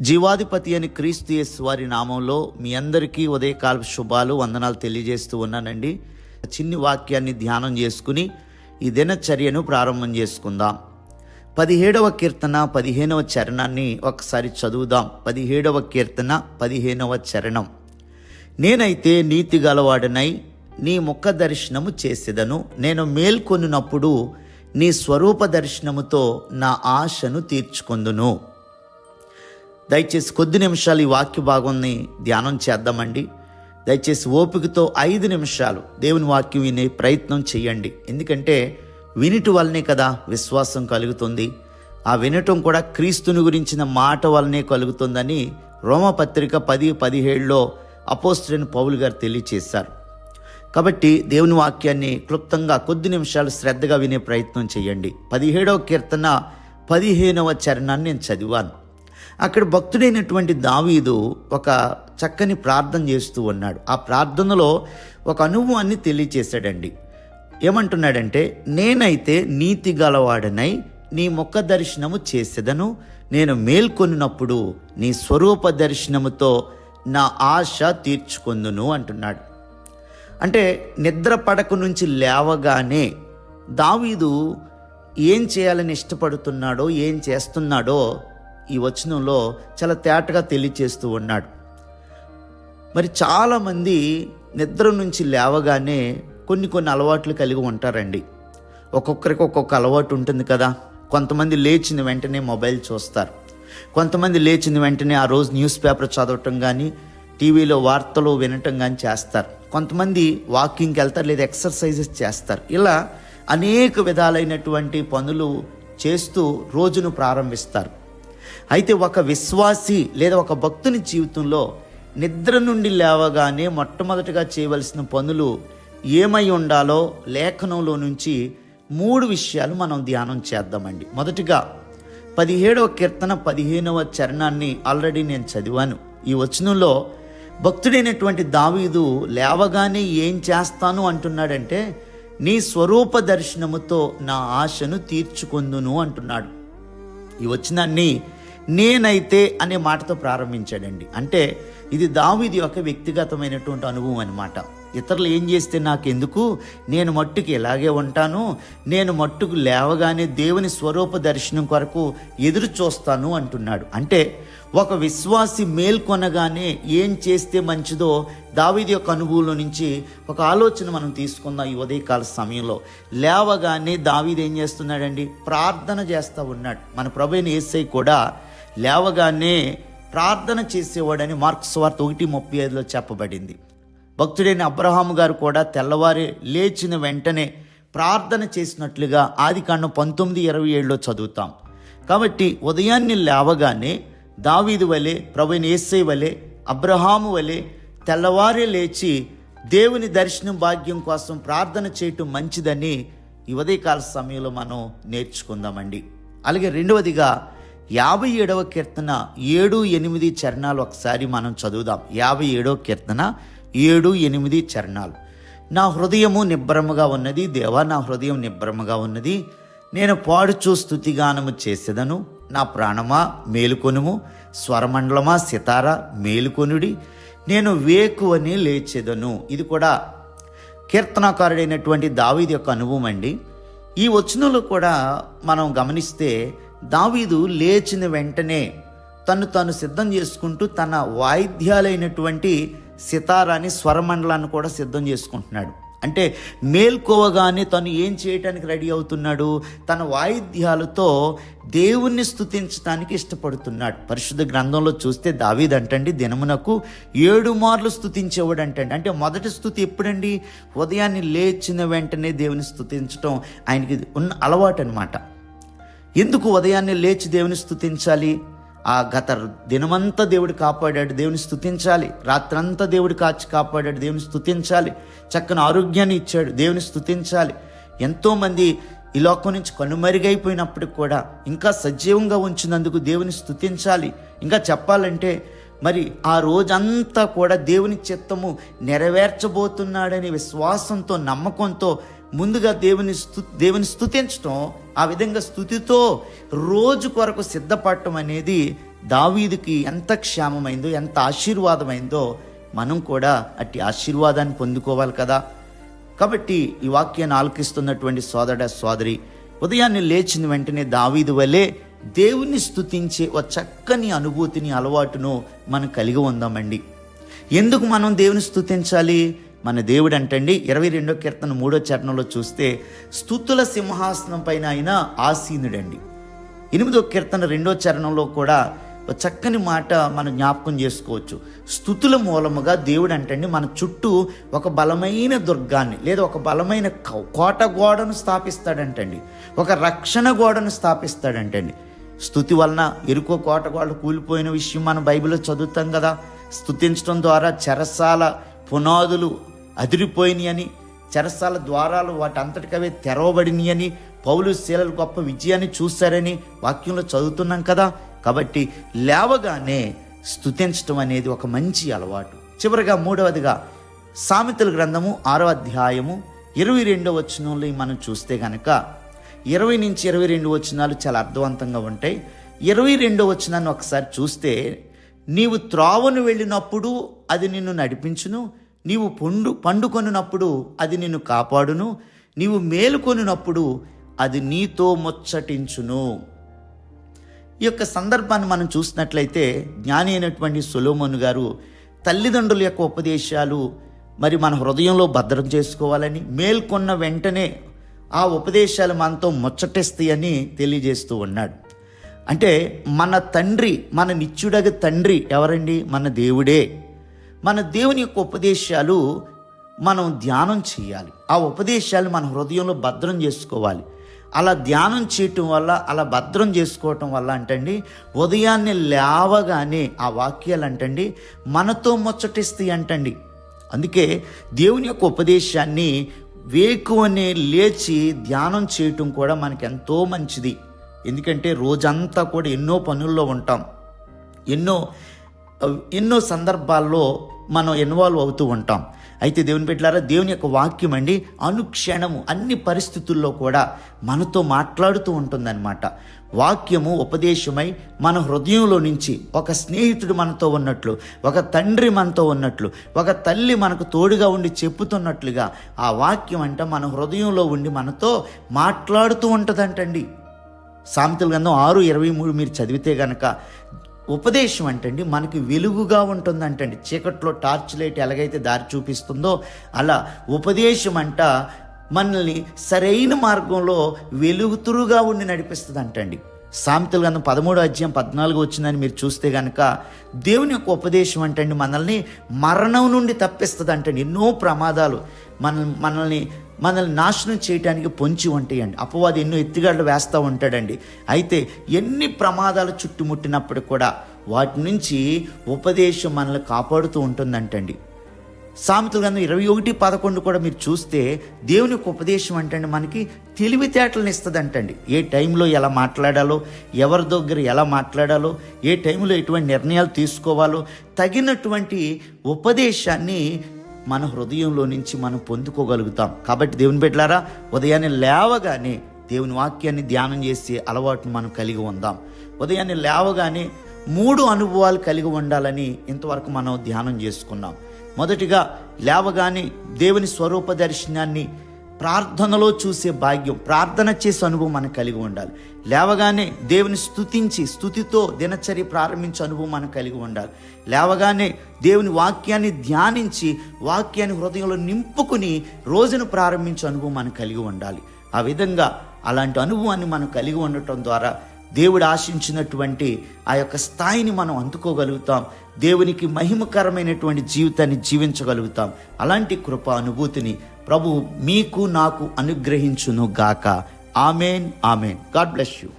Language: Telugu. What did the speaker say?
జీవాధిపతి అని క్రీస్తు యేసు వారి నామంలో మీ అందరికీ ఉదయకాల శుభాలు వందనాలు తెలియజేస్తూ ఉన్నానండి. చిన్ని వాక్యాన్ని ధ్యానం చేసుకుని ఈ దినచర్యను ప్రారంభం చేసుకుందాం. పదిహేడవ కీర్తన పదిహేనవ చరణాన్ని ఒకసారి చదువుదాం. పదిహేడవ కీర్తన పదిహేనవ చరణం. నేనైతే నీతి గలవాడనై నీ ముఖ దర్శనము చేసేదను. నేను మేల్కొనినప్పుడు నీ స్వరూప దర్శనముతో నా ఆశను తీర్చుకొందును. దయచేసి కొద్ది నిమిషాలు ఈ వాక్య భాగాన్ని ధ్యానం చేద్దామండి. దయచేసి ఓపికతో ఐదు నిమిషాలు దేవుని వాక్యం వినే ప్రయత్నం చేయండి. ఎందుకంటే వినుటి వల్లనే కదా విశ్వాసం కలుగుతుంది. ఆ వినటం కూడా క్రీస్తుని గురించిన మాట వల్లనే కలుగుతుందని రోమపత్రిక పది పదిహేడులో అపోస్టులైన పౌలు గారు తెలియచేశారు. కాబట్టి దేవుని వాక్యాన్ని క్లుప్తంగా కొద్ది నిమిషాలు శ్రద్ధగా వినే ప్రయత్నం చేయండి. పదిహేడవ కీర్తన పదిహేనవ చరణాన్ని నేను చదివాను. అక్కడ భక్తుడైనటువంటి దావీదు ఒక చక్కని ప్రార్థన చేస్తూ ఉన్నాడు. ఆ ప్రార్థనలో ఒక అనుభవాన్ని తెలియచేశాడండి. ఏమంటున్నాడంటే నేనైతే నీతి గలవాడనై నీ ముఖ దర్శనము చేసేదను నేను మేల్కొనినప్పుడు నీ స్వరూప దర్శనముతో నా ఆశ తీర్చుకుందును అంటున్నాడు. అంటే నిద్ర పడక నుంచి లేవగానే దావీదు ఏం చేయాలని ఇష్టపడుతున్నాడో ఏం చేస్తున్నాడో ఈ వచనంలో చాలా తేటగా తెలియచేస్తూ ఉన్నాడు. మరి చాలామంది నిద్ర నుంచి లేవగానే కొన్ని కొన్ని అలవాట్లు కలిగి ఉంటారండి. ఒక్కొక్కరికి ఒక్కొక్క అలవాటు ఉంటుంది కదా. కొంతమంది లేచిన వెంటనే మొబైల్ చూస్తారు. కొంతమంది లేచిన వెంటనే ఆ రోజు న్యూస్ పేపర్ చదవటం కానీ టీవీలో వార్తలు వినటం కానీ చేస్తారు. కొంతమంది వాకింగ్కి వెళ్తారు లేదా ఎక్సర్సైజెస్ చేస్తారు. ఇలా అనేక విధాలైనటువంటి పనులు చేస్తూ రోజును ప్రారంభిస్తారు. అయితే ఒక విశ్వాసి లేదా ఒక భక్తుని జీవితంలో నిద్ర నుండి లేవగానే మొట్టమొదటిగా చేయవలసిన పనులు ఏమై ఉండాలో లేఖనంలో నుంచి మూడు విషయాలు మనం ధ్యానం చేద్దామండి. మొదటిగా పదిహేడవ కీర్తన పదిహేనవ చరణాన్ని ఆల్రెడీ నేను చదివాను. ఈ వచనంలో భక్తుడైనటువంటి దావీదు లేవగానే ఏం చేస్తాను అంటున్నాడంటే నీ స్వరూప దర్శనముతో నా ఆశను తీర్చుకొందును అంటున్నాడు. ఈ వచనాన్ని నేనైతే అనే మాటతో ప్రారంభించాడండి. అంటే ఇది దావిది యొక్క వ్యక్తిగతమైనటువంటి అనుభవం అనమాట ఇతరులు ఏం చేస్తే నాకెందుకు? నేను మట్టుకు ఇలాగే ఉంటాను. నేను మట్టుకు లేవగానే దేవుని స్వరూప దర్శనం కొరకు ఎదురు చూస్తాను అంటున్నాడు. అంటే ఒక విశ్వాసి మేల్కొనగానే ఏం చేస్తే మంచిదో దావీది యొక్క అనుభవంలో నుంచి ఒక ఆలోచన మనం తీసుకుందాం ఈ ఉదయకాల సమయంలో. లేవగానే దావీది ఏం చేస్తున్నాడండి? ప్రార్థన చేస్తూ ఉన్నాడు. మన ప్రభైన ఏసై కూడా లేవగానే ప్రార్థన చేసేవాడని మార్క్స్ వార్త ఒకటి ముప్పై ఐదులో చెప్పబడింది. భక్తుడైన అబ్రహాము గారు కూడా తెల్లవారి లేచిన వెంటనే ప్రార్థన చేసినట్లుగా ఆది కాండం పంతొమ్మిది ఇరవై ఏడులో చదువుతాం. కాబట్టి ఉదయాన్నే లేవగానే దావీదు వలె ప్రభుని ఏసై వలె అబ్రహాము వలె తెల్లవారే లేచి దేవుని దర్శనం భాగ్యం కోసం ప్రార్థన చేయటం మంచిదని ఈ ఉదయకాల సమయంలో మనం నేర్చుకుందామండి. అలాగే రెండవదిగా యాభై ఏడవ కీర్తన ఏడు ఎనిమిది చరణాలు ఒకసారి మనం చదువుదాం. యాభై ఏడవ కీర్తన ఏడు ఎనిమిది చరణాలు. నా హృదయము నిబ్బరముగా ఉన్నది దేవా నా హృదయం నిబ్బరముగా ఉన్నది. నేను పాడుచూ స్థుతిగానము చేసేదను. నా ప్రాణమా మేలుకొనుము. స్వరమండలమా సితార మేలుకొనుడి. నేను వేకువని లేచెదను. ఇది కూడా కీర్తనకారుడైనటువంటి దావీది యొక్క అనుభవం అండి. ఈ వచనంలో కూడా మనం గమనిస్తే దావీదు లేచిన వెంటనే తను తాను సిద్ధం చేసుకుంటూ తన వాయిద్యాలైనటువంటి సితారాని స్వరమండలాన్ని కూడా సిద్ధం చేసుకుంటున్నాడు. అంటే మేల్కోవగానే తను ఏం చేయటానికి రెడీ అవుతున్నాడు? తన వాయిద్యాలతో దేవుణ్ణి స్థుతించడానికి ఇష్టపడుతున్నాడు. పరిశుద్ధ గ్రంథంలో చూస్తే దావీద్ అంటండి దినమునకు ఏడు మార్లు స్థుతించేవాడు అంటండి. అంటే మొదటి స్థుతి ఎప్పుడండి? ఉదయాన్నే లేచిన వెంటనే దేవుని స్థుతించడం ఆయనకి ఉన్న అలవాటు అనమాట ఎందుకు ఉదయాన్నే లేచి దేవుని స్థుతించాలి ఆ గత దినమంతా దేవుడు కాపాడాడు దేవుని స్థుతించాలి రాత్రంతా దేవుడు కాచి కాపాడాడు దేవుని స్థుతించాలి చక్కని ఆరోగ్యాన్ని ఇచ్చాడు దేవుని స్థుతించాలి ఎంతోమంది ఈ లోకం నుంచి కనుమరుగైపోయినప్పటికి కూడా ఇంకా సజీవంగా ఉంచినందుకు దేవుని స్థుతించాలి ఇంకా చెప్పాలంటే మరి ఆ రోజంతా కూడా దేవుని చిత్తము నెరవేర్చబోతున్నాడనే విశ్వాసంతో నమ్మకంతో ముందుగా దేవుని స్థు దేవుని స్థుతించటం ఆ విధంగా స్థుతితో రోజు కొరకు సిద్ధపడటం అనేది దావీదుకి ఎంత క్షేమమైందో ఎంత ఆశీర్వాదమైందో మనం కూడా అట్టి ఆశీర్వాదాన్ని పొందుకోవాలి కదా. కాబట్టి ఈ వాక్యాన్ని ఆలకిస్తున్నటువంటి సోదర సోదరి ఉదయాన్నే లేచిన వెంటనే దావీదు వలె దేవుణ్ణి స్థుతించే ఒక చక్కని అనుభూతిని అలవాటును మనం కలిగి ఉందామండి. ఎందుకు మనం దేవుని స్థుతించాలి మన దేవుడు అంటండి ఇరవై రెండో కీర్తన మూడో చరణంలో చూస్తే స్తుతుల సింహాసనం పైన ఆయన ఆసీనుడండి. ఎనిమిదో కీర్తన రెండో చరణంలో కూడా చక్కని మాట మనం జ్ఞాపకం చేసుకోవచ్చు. స్థుతుల మూలముగా దేవుడు అంటండి మన చుట్టూ ఒక బలమైన దుర్గాన్ని లేదా ఒక బలమైన కోట గోడను స్థాపిస్తాడంటండి. ఒక రక్షణ గోడను స్థాపిస్తాడంటండి. స్థుతి వలన ఎరుకో కోట గోడ కూలిపోయిన విషయం మనం బైబిల్లో చదువుతాం కదా. స్థుతించడం ద్వారా చెరసాల పునాదులు అదిరిపోయినాయని చెరసాల ద్వారాలు వాటి అంతటికవే తెరవబడినాయి అని పౌలు శీలలు గొప్ప విజయాన్ని చూశారని వాక్యంలో చదువుతున్నాం కదా. కాబట్టి లేవగానే స్థుతించడం అనేది ఒక మంచి అలవాటు. చివరిగా మూడవదిగా సామెతల గ్రంథము ఆరో అధ్యాయము ఇరవై రెండో వచనంలో మనం చూస్తే కనుక ఇరవై నుంచి ఇరవై రెండు వచనాలు చాలా అర్థవంతంగా ఉంటాయి. ఇరవై రెండో వచనాన్ని ఒకసారి చూస్తే నీవు త్రోవను వెళ్ళినప్పుడు అది నిన్ను నడిపించును. నీవు పండు పండుకొనున్నప్పుడు అది నిన్ను కాపాడును. నీవు మేలుకొనున్నప్పుడు అది నీతో ముచ్చటించును. ఈ యొక్క సందర్భాన్ని మనం చూసినట్లయితే జ్ఞాని అయినటువంటి సులోమోను గారు తల్లిదండ్రుల యొక్క ఉపదేశాలు మరి మన హృదయంలో భద్రం చేసుకోవాలని మేల్కొన్న వెంటనే ఆ ఉపదేశాలు మనతో ముచ్చటిస్తాయని తెలియజేస్తూ ఉన్నాడు. అంటే మన తండ్రి మన నిత్యుడగ తండ్రి ఎవరండి? మన దేవుడే. మన దేవుని యొక్క ఉపదేశాలు మనం ధ్యానం చేయాలి. ఆ ఉపదేశాలు మన హృదయంలో భద్రం చేసుకోవాలి. అలా ధ్యానం చేయటం వల్ల అలా భద్రం చేసుకోవటం వల్ల అంటండి ఉదయాన్నే లేవగానే ఆ వాక్యాలు అంటండి మనతో ముచ్చటిస్తాయి అంటండి. అందుకే దేవుని యొక్క ఉపదేశాన్ని వేకువనే లేచి ధ్యానం చేయటం కూడా మనకు ఎంతో మంచిది. ఎందుకంటే రోజంతా కూడా ఎన్నో పనుల్లో ఉంటాం. ఎన్నో ఎన్నో సందర్భాల్లో మనం ఇన్వాల్వ్ అవుతూ ఉంటాం. అయితే దేవుని పెట్టారా దేవుని యొక్క వాక్యం అండి అనుక్షణము అన్ని పరిస్థితుల్లో కూడా మనతో మాట్లాడుతూ ఉంటుందన్నమాట. వాక్యము ఉపదేశమై మన హృదయంలో నుంచి ఒక స్నేహితుడు మనతో ఉన్నట్లు ఒక తండ్రి మనతో ఉన్నట్లు ఒక తల్లి మనకు తోడుగా ఉండి చెప్పుతున్నట్లుగా ఆ వాక్యం అంటే మన హృదయంలో ఉండి మనతో మాట్లాడుతూ ఉంటుందంటండి. సామెతల గ్రంథం ఆరు ఇరవై మూడు మీరు చదివితే గనక ఉపదేశం అంటండి మనకి వెలుగుగా ఉంటుంది అంటండి చీకట్లో టార్చ్ లైట్ ఎలాగైతే దారి చూపిస్తుందో అలా ఉపదేశం అంట మనల్ని సరైన మార్గంలో వెలుగుతురుగా ఉండి నడిపిస్తుంది అంటండి సామెతలు గ్రంథం పదమూడు అధ్యాయం పద్నాలుగు వచ్చిందని మీరు చూస్తే కనుక దేవుని యొక్క ఉపదేశం అంటండి మనల్ని మరణం నుండి తప్పిస్తుంది అంటండి ఎన్నో ప్రమాదాలు మన మనల్ని మనల్ని నాశనం చేయడానికి పొంచి ఉంటాయండి. అపవాది ఎన్నో ఎత్తుగడలు వేస్తూ ఉంటాడండి. అయితే ఎన్ని ప్రమాదాలు చుట్టుముట్టినప్పుడు కూడా వాటి నుంచి ఉపదేశం మనల్ని కాపాడుతూ ఉంటుందంటండి. సామెతలు గ్రంథం ఇరవై ఒకటి పదకొండు కూడా మీరు చూస్తే దేవుని యొక్క ఉపదేశం అంటండి మనకి తెలివితేటలను ఇస్తుందంటండి. ఏ టైంలో ఎలా మాట్లాడాలో ఎవరి దగ్గర ఎలా మాట్లాడాలో ఏ టైంలో ఎటువంటి నిర్ణయాలు తీసుకోవాలో తగినటువంటి ఉపదేశాన్ని మన హృదయంలో నుంచి మనం పొందుకోగలుగుతాం. కాబట్టి దేవుని బిడ్డలారా ఉదయాన్నే లేవగానే దేవుని వాక్యాన్ని ధ్యానం చేసే అలవాటును మనం కలిగి ఉందాం. ఉదయాన్నే లేవగానే మూడు అనుభవాలు కలిగి ఉండాలని ఇంతవరకు మనం ధ్యానం చేసుకున్నాం. మొదటిగా లేవగానే దేవుని స్వరూప దర్శనాన్ని ప్రార్థనలో చూసే భాగ్యం ప్రార్థన చేసే అనుభవం మనకు కలిగి ఉండాలి. లేవగానే దేవుని స్థుతించి స్థుతితో దినచర్య ప్రారంభించే అనుభవం మనకు కలిగి ఉండాలి. లేవగానే దేవుని వాక్యాన్ని ధ్యానించి వాక్యాన్ని హృదయంలో నింపుకుని రోజును ప్రారంభించే అనుభవం మనకు కలిగి ఉండాలి. ఆ విధంగా అలాంటి అనుభవాన్ని మనం కలిగి ఉండటం ద్వారా దేవుడు ఆశించినటువంటి ఆ యొక్క స్థాయిని మనం అందుకోగలుగుతాం. దేవునికి మహిమకరమైనటువంటి జీవితాన్ని జీవించగలుగుతాం. అలాంటి కృప అనుభూతిని ప్రభు మీకు నాకు అనుగ్రహించును గాక amen amen. God bless you.